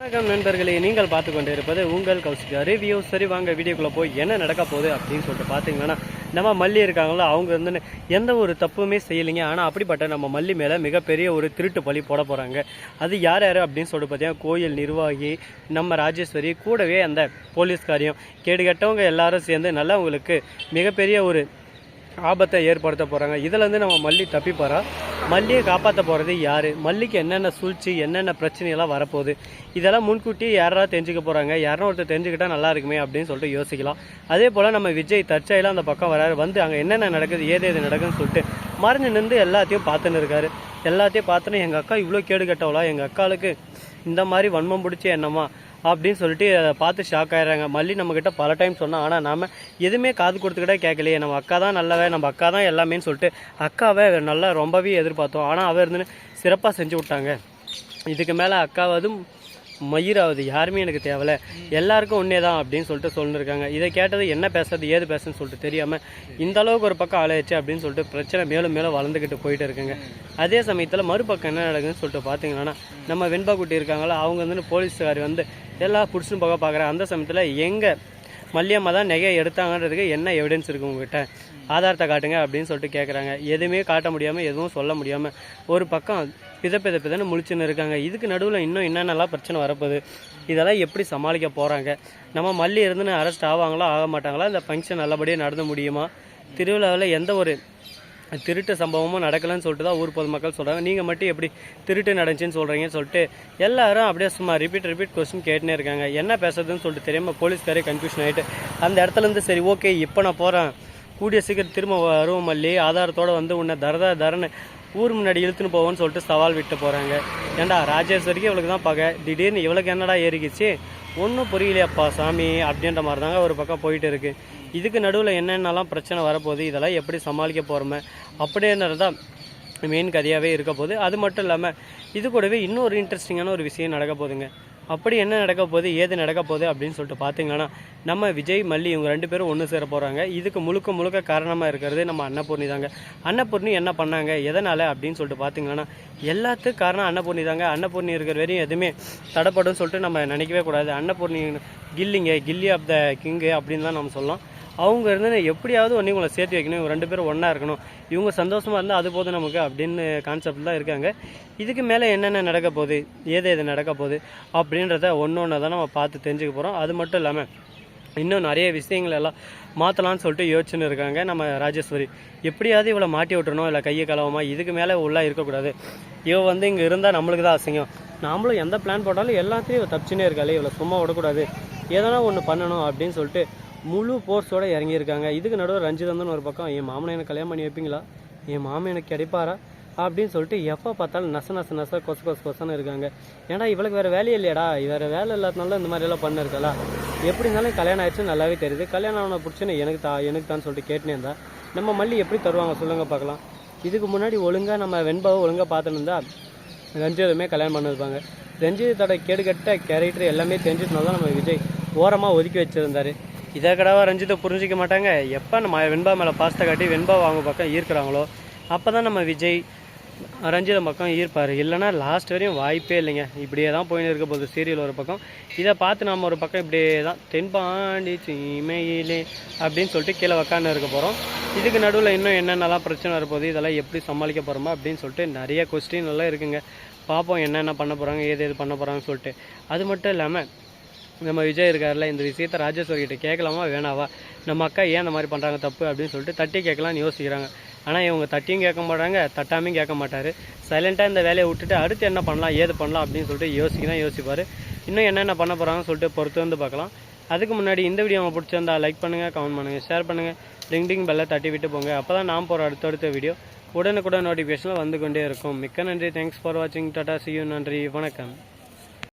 வணக்கம் நண்பர்களே நீங்கள் பார்த்து கொண்டு இருப்பது உங்கள் கௌசிகா ரிவ்யூ சரி வாங்க வீடியோக்குள்ளே போய் என்ன நடக்க போகுது அப்படின்னு சொல்லிட்டு பார்த்தீங்கன்னா நம்ம மல்லி இருக்காங்களோ அவங்க வந்து எந்த ஒரு தப்புமே செய்யலைங்க. ஆனால் அப்படிப்பட்ட நம்ம மல்லி மேலே மிகப்பெரிய ஒரு திருட்டு பழி போட போகிறாங்க அது யார் யார் அப்படின்னு சொல்லிட்டு பார்த்தீங்கன்னா கோயில் நிர்வாகி நம்ம ராஜேஸ்வரி கூடவே அந்த போலீஸ்காரியம் கேடுகட்டவங்க எல்லாரும் சேர்ந்து நல்லா உங்களுக்கு மிகப்பெரிய ஒரு ஆபத்தை ஏற்படுத்த போகிறாங்க இதுலேருந்து நம்ம மல்லி தப்பி மல்லியை காப்பாற்ற போகிறது யார்? மல்லிக்கு என்னென்ன சூழ்ச்சி என்னென்ன பிரச்சனையெல்லாம் வரப்போகுது? இதெல்லாம் முன்கூட்டியே யாராவது தெரிஞ்சுக்க போகிறாங்க யாரும் ஒருத்தர் தெரிஞ்சுக்கிட்டா நல்லா இருக்குமே அப்படின்னு சொல்லிட்டு யோசிக்கலாம். அதே போல் நம்ம விஜய் தற்செயலாக அந்த பக்கம் வராரு. வந்து அங்கே என்னென்ன நடக்குது ஏது ஏது நடக்குதுன்னு சொல்லிட்டு மறைஞ்சு நின்று எல்லாத்தையும் பார்த்துன்னு இருக்காரு. எல்லாத்தையும் பார்த்துன்னு எங்கள் அக்கா இவ்வளோ கேடு கட்டவளா எங்கள் அக்காளுக்கு இந்த மாதிரி வன்மம் பிடிச்சி என்னம்மா? அப்படின்னு சொல்லிட்டு அதை பார்த்து ஷாக் ஆயிடுறாங்க. மல்லி நம்மக்கிட்ட பல டைம் சொன்னால் ஆனால் நாம் எதுவுமே காது கொடுத்துக்கிட்டே கேட்கலையே. நம்ம அக்கா தான் நல்லவே நம்ம அக்கா தான் எல்லாமேன்னு சொல்லிட்டு அக்காவை நல்லா ரொம்பவே எதிர்பார்த்தோம். ஆனால் அவ இருந்துன்னு சிறப்பாக செஞ்சு விட்டாங்க. இதுக்கு மேலே அக்காவதும் மயிராவது யாருமே எனக்கு தேவையில்ல எல்லாருக்கும் ஒன்றே தான் அப்படின்னு சொல்லிட்டு சொல்லிருக்காங்க. இதை கேட்டது என்ன பேசுறது ஏது பேசுன்னு சொல்லிட்டு தெரியாமல் இந்த அளவுக்கு ஒரு பக்கம் ஆளாயிடுச்சு அப்படின்னு சொல்லிட்டு பிரச்சனை மேலும் மேலும் வளர்ந்துக்கிட்டு போயிட்டு இருக்குங்க. அதே சமயத்தில் மறுபக்கம் என்ன நடக்குதுன்னு சொல்லிட்டு பார்த்தீங்கன்னா நம்ம வெண்பா குட்டி இருக்காங்களா அவங்க வந்து போலீஸ்காரி வந்து எல்லாம் பிடிச்சின்னு போக பார்க்குறாங்க அந்த சமயத்தில் எங்கே மல்லியம்மா தான் நகையை எடுத்தாங்கன்றதுக்கு என்ன எவிடன்ஸ் இருக்குது உங்ககிட்ட? ஆதாரத்தை காட்டுங்க அப்படின்னு சொல்லிட்டு கேட்குறாங்க எதுவுமே காட்ட முடியாமல் எதுவும் சொல்ல முடியாமல் ஒரு பக்கம் பித பித பிதன்னு முழிச்சுன்னு இருக்காங்க. இதுக்கு நடுவில் இன்னும் என்னென்னலாம் பிரச்சனை வரப்போகுது? இதெல்லாம் எப்படி சமாளிக்க போகிறாங்க நம்ம மல்லி இருந்துன்னு அரெஸ்ட் ஆவாங்களா ஆக மாட்டாங்களா? இந்த ஃபங்க்ஷன் நல்லபடியாக நடந்து முடியுமா? திருவிழாவில் எந்த ஒரு திருட்டு சம்பவமும் நடக்கலைன்னு சொல்லிட்டு தான் ஊர் பொதுமக்கள் சொல்கிறாங்க நீங்கள் மட்டும் எப்படி திருட்டு நடந்துச்சுன்னு சொல்கிறீங்கன்னு சொல்லிட்டு எல்லாரும் அப்படியே சும்மா ரிப்பீட் ரிப்பீட் கொஸ்டின் கேட்டுனே இருக்காங்க. என்ன பேசுறதுன்னு சொல்லிட்டு தெரியாமல் போலீஸ்காரே கன்ஃபியூஷன் ஆகிட்டு அந்த இடத்துல இருந்து சரி ஓகே இப்போ நான் போகிறேன் கூடிய சீக்கிரம் திரும்ப வருவோம் மல்லி. ஆதாரத்தோட வந்து உன்னை தரதா தரன்னு ஊர் முன்னாடி இழுத்துன்னு போவோன்னு சொல்லிட்டு சவால் விட்டு போகிறாங்க ஏன்டா ராஜேஸ்வரிக்கு இவளுக்கு தான் பகை. திடீர்னு இவளுக்கு என்னடா ஏறிக்கிச்சு? ஒன்றும் புரியலையாப்பா சாமி அப்படின்ற மாதிரி தாங்க ஒரு பக்கம் போயிட்டு இருக்கு இதுக்கு நடுவில் என்னென்னலாம் பிரச்சனை வரப்போகுது இதெல்லாம் எப்படி சமாளிக்க போகிறோமே அப்படின்றது தான் மெயின் கதையாகவே இருக்க போகுது. அது மட்டும் இல்லாமல் இது கூடவே இன்னொரு இன்ட்ரெஸ்டிங்கான ஒரு விஷயம் நடக்க போகுதுங்க. அப்படி என்ன நடக்க போகுது ஏது நடக்க போகுது அப்படின்னு சொல்லிட்டு பார்த்தீங்கன்னா நம்ம விஜய் மல்லி இவங்க ரெண்டு பேரும் ஒன்று சேர போகிறாங்க இதுக்கு முழுக்க முழுக்க காரணமாக இருக்கிறது நம்ம அன்னபூர்ணி தாங்க. அன்னபூர்ணி என்ன பண்ணாங்க எதனால் அப்படின்னு சொல்லிட்டு பார்த்தீங்கன்னா எல்லாத்துக்கும் காரணம் அன்னபூர்ணி தாங்க. அன்னபூர்ணி இருக்கிற வரையும் எதுவுமே தடைப்படும் சொல்லிட்டு நம்ம நினைக்கவே கூடாது. அன்னபூர்ணி கில்லிங்க கில்லி ஆஃப் த கிங்கு அப்படின்னு தான் நம்ம சொல்லலாம். அவங்க இருந்து எப்படியாவது ஒன்று இவங்களை சேர்த்து வைக்கணும். இவங்க ரெண்டு பேரும் ஒன்றா இருக்கணும். இவங்க சந்தோஷமாக இருந்தால் அது போதும் நமக்கு அப்படின்னு கான்செப்ட் தான் இருக்காங்க. இதுக்கு மேலே என்னென்ன நடக்க போகுது? ஏது எது நடக்க போகுது? அப்படின்றத ஒன்று ஒன்று தான் நம்ம பார்த்து தெரிஞ்சுக்க போகிறோம் அது மட்டும் இல்லாமல் இன்னும் நிறைய விஷயங்கள் எல்லாம் மாற்றலாம்னு சொல்லிட்டு யோசிச்சுன்னு இருக்காங்க நம்ம ராஜேஸ்வரி. எப்படியாவது இவளை மாட்டி விட்டுறணும் இல்லை கையை கலவமா இதுக்கு மேலே உள்ளே இருக்கக்கூடாது. இவ வந்து இங்கே இருந்தால் நம்மளுக்கு தான் அசிங்கம். நாமளும் எந்த பிளான் போட்டாலும் எல்லாத்தையும் தப்பிச்சுன்னே தப்பிச்சுனே இருக்காளே இவளை சும்மா விடக்கூடாது. எதனா ஒன்று பண்ணணும் அப்படின்னு சொல்லிட்டு முழு போர்ஸோடு இறங்கியிருக்காங்க. இதுக்கு நடுவில் ரஞ்சிதந்தன் ஒரு பக்கம் என் மாமனை எனக்கு கல்யாணம் பண்ணி வைப்பீங்களா? என் மாமன் எனக்கு கிடைப்பாரா? அப்படின்னு சொல்லிட்டு எப்போ பார்த்தாலும் நச நச நச கொச கொச கொசன்னு இருக்காங்க. ஏன்னா இவளுக்கு வேறு வேலையே இல்லையாடா. வேறு வேலை இல்லாதனால இந்த மாதிரியெல்லாம் பண்ணிருக்கலா. எப்படி இருந்தாலும் கல்யாணம் ஆயிடுச்சு நல்லாவே தெரியுது. கல்யாணம் ஆன பிடிச்சுன்னு எனக்கு தா எனக்கு தான் சொல்லிட்டு கேட்டுனே இருந்தா. நம்ம மல்லி எப்படி தருவாங்க சொல்லுங்க பார்க்கலாம். இதுக்கு முன்னாடி ஒழுங்காக நம்ம வெண்பாவை ஒழுங்காக பார்த்துன்னு ரஞ்சிதமே கல்யாணம் பண்ணிருப்பாங்க. ரஞ்சிதத்தோட கேடுகட்ட கேரக்டர் எல்லாமே தெரிஞ்சிட்டனால தான் நம்ம விஜய் ஓரமாக ஒதுக்கி வச்சுருந்தாரு. இதை கடவா ரஞ்சித்தை புரிஞ்சிக்க மாட்டாங்க. எப்போ நம்ம வெண்பா மேலே பாஸ்தை காட்டி வெண்பா அவங்க பக்கம் ஈர்க்கிறாங்களோ அப்போ தான் நம்ம விஜய் ரஞ்சித பக்கம் ஈர்ப்பார். இல்லைன்னா லாஸ்ட் வரையும் வாய்ப்பே இல்லைங்க. இப்படியே தான் போயின்னு இருக்க போகுது சீரியல் ஒரு பக்கம். இதை பார்த்து நம்ம ஒரு பக்கம் இப்படியே தான் தென்பாண்டி சீமையிலே அப்படின்னு சொல்லிட்டு கீழே உக்காந்து இருக்க போகிறோம் இதுக்கு நடுவில் இன்னும் என்னென்னலாம் பிரச்சனை வரப்போகுது இதெல்லாம் எப்படி சமாளிக்க போகிறோமா அப்படின்னு சொல்லிட்டு நிறைய கொஸ்டின் எல்லாம் இருக்குங்க. பார்ப்போம் என்னென்ன பண்ண போகிறாங்க ஏது எது பண்ண போகிறாங்கன்னு சொல்லிட்டு. அது மட்டும் இல்லாமல் நம்ம விஜய் இருக்கார்ல இந்த விஷயத்த ராஜேஸ்வரிகிட்ட கேட்கலாமா வேணாவா? நம்ம அக்கா ஏன் இந்த மாதிரி பண்ணுறாங்க தப்பு அப்படின்னு சொல்லிட்டு தட்டி கேட்கலாம்னு யோசிக்கிறாங்க. ஆனால் இவங்க தட்டியும் கேட்க மாட்டாங்க தட்டாமையும் கேட்க மாட்டார். சைலண்ட்டாக இந்த வேலையை விட்டுட்டு அடுத்து என்ன பண்ணலாம் ஏது பண்ணலாம் அப்படின்னு சொல்லிட்டு யோசிக்கலாம் யோசிப்பார். இன்னும் என்னென்ன பண்ண போகிறாங்கன்னு சொல்லிட்டு பொறுத்து வந்து பார்க்கலாம். அதுக்கு முன்னாடி இந்த வீடியோ உங்களுக்கு பிடிச்சிருந்தா லைக் பண்ணுங்கள் கமெண்ட் பண்ணுங்கள் ஷேர் பண்ணுங்கள் லிங்டிங் பெல்லை தட்டி விட்டு போங்க. அப்போ தான் நான் போகிற அடுத்தடுத்த வீடியோ உடனுக்குடன் நோட்டிஃபிகேஷனில் வந்து கொண்டே இருக்கும். மிக்க நன்றி. தேங்க்ஸ் ஃபார் வாட்சிங் டாட்டா சியூ நன்றி. வணக்கம்.